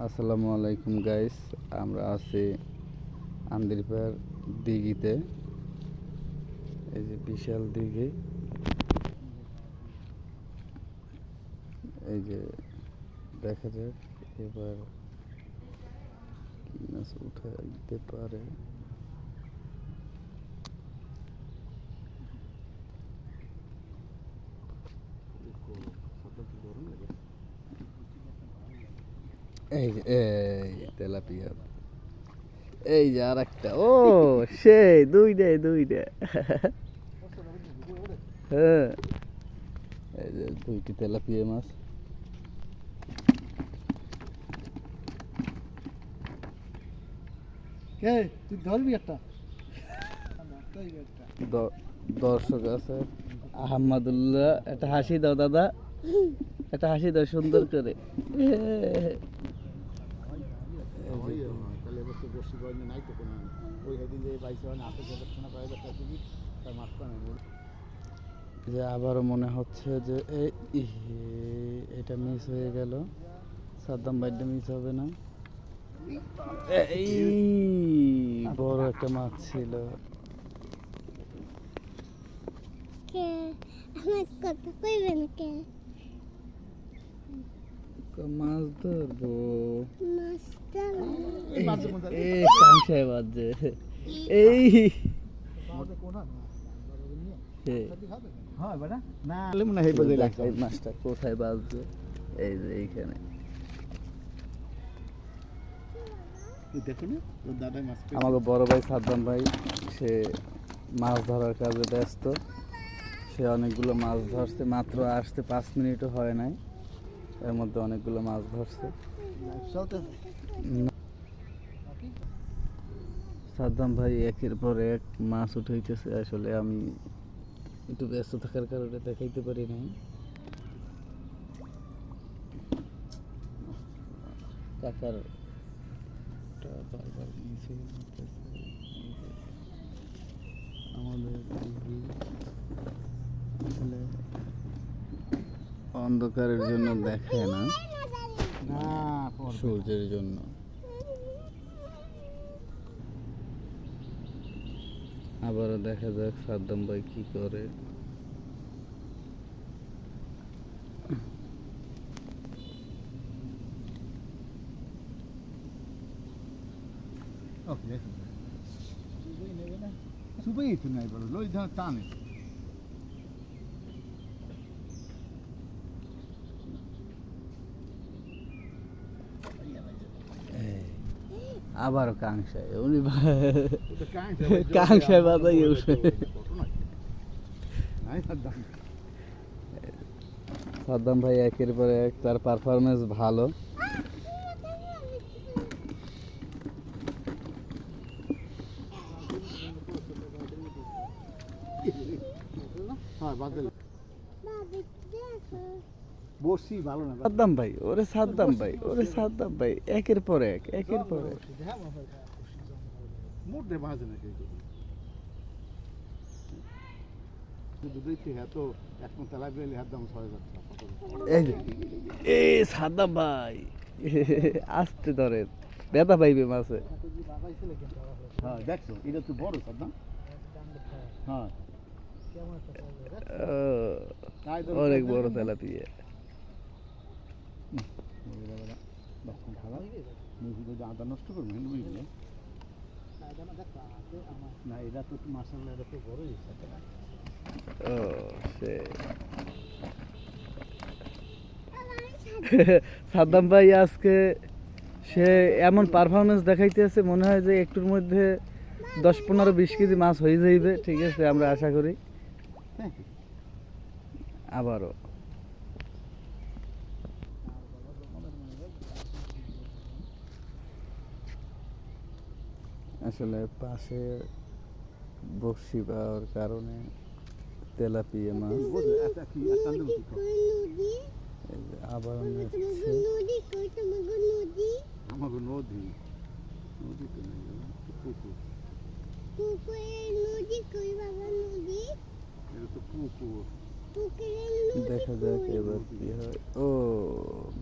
আসসালামু আলাইকুম গাইস আমরা আছি আন্দিরপার দিঘিতে। এই যে বিশাল দিঘি। এই যে দেখা যাক এবার উঠে উঠাইতে পারে। এই যে এই তেলাপিয়া এই যে আর একটা ও সেই দুইটা দুইটা হ্যাঁ। এই যে দুইটি তেলাপিয়া মাছ। তুই ধরবি একটা? দ- দর্শক আছে। আহমদুল্লাহ একটা হাসি দাও দাদা। একটা হাসি দাও সুন্দর করে। বসি নাই তো কোনো ওই দিন যে বাইশে হয় টাকা পাই যাচ্ছে তুমি তার মাছ পান যে আবারও মনে হচ্ছে যে এই এটা মিস হয়ে গেল। সাদ্দাম বাইডে মিস হবে না। এই বড় একটা মাছ ছিল। কে? আমার কথা কইবেন কে? মাছ ধরবো। এই কাংসায় হ্যাঁ মনে হয় বাজে মাছটা কোথায় বাজছে? এই যে এইখানে। আমাকে বড় ভাই সাদ্দাম ভাই সে মাছ ধরার কাজে ব্যস্ত। সে অনেকগুলো মাছ ধরছে মাত্র আসতে পাঁচ মিনিটও হয় নাই। এর মধ্যে অনেকগুলো মাছ ধরছে। সাদ্দাম ভাই একের পর এক মাছ উঠাইতেছে। আসলে আমি একটু ব্যস্ত থাকার কারণে দেখাইতে পারি নাই। কাকার আমাদের অন্ধকারের জন্য দেখে না। সূর্যের জন্য। আবারও দেখা যাক সাদ্দাম ভাই কি করে। ওকে, ধর টানে এই, আবারও কাংসায় উনি কাংসায় বাজাই উঠে। সাদ্দাম ভাই একের পর এক তার পারফরমেন্স ভালো। হ্যাঁ বাবু দেখো বসি ভালো না। সাদ্দাম ভাই ওরে সাদ্দাম ভাই ওরে সাদ্দাম ভাই একের পর এক একের পর এক। বাজে না কিন্তু হাজার টাকা এই সাদ্দাম ভাই আসতে ধরেন ব্যথা পাইবে মাছে হ্যাঁ দেখছ এটা তো বড় সাদ্দাম। হ্যাঁ। অনেক বড় তেলাপিয়া। নষ্ট ও সে সাদ্দাম ভাই আজকে সে এমন পারফরমেন্স দেখাইতেছে মনে হয় যে একটুর মধ্যে দশ পনেরো বিশ কেজি মাছ হয়ে যাইবে। ঠিক আছে, আমরা আশা করি। আবারও। আসলে পাশে বসি পাওয়ার কারণে তেলাপিয়া মাছ। আবার নদী? নদী? আমাকে নদী? নদী তো নেই পুকুর। দেখা যাক এবার কি হয়। ও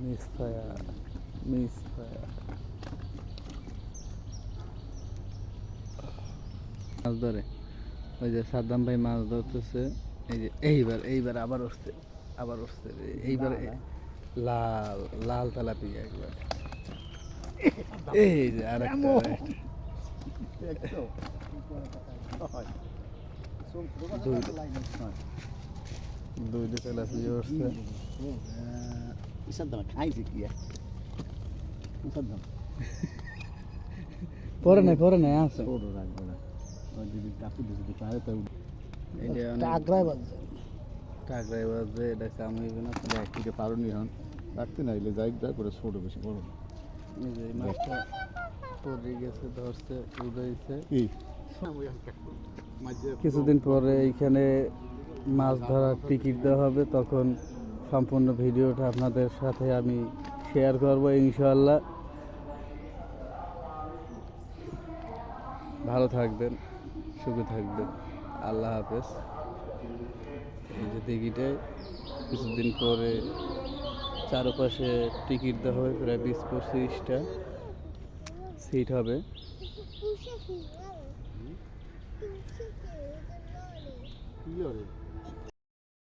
মিস ফায়ার মিস ফায়ার। মাছ ধরে। ওই যে সাদ্দাম ভাই মাছ ধরতেছে। এই যে এইবার এইবার আবার উঠছে আবার উঠছে। এইবার লাল লাল তেলাপিয়া একবার। এই যে আর দুইটা তেলাপিয়া উঠছে। পরে নাই পরে নাই আছে। এটা কাম না রাখতে না যাই করে বেশি গেছে ধরছে কিছুদিন পরে এইখানে মাছ ধরার টিকিট দেওয়া হবে, তখন সম্পূর্ণ ভিডিওটা আপনাদের সাথে আমি শেয়ার করব ইনশাল্লাহ ভালো থাকবেন। সুখে থাকবে আল্লাহ হাফেজ। এই যে টিকিটে কিছুদিন পরে চারপাশে টিকিট দেওয়া হবে প্রায় বিশ পঁচিশটা সিট হবে। কি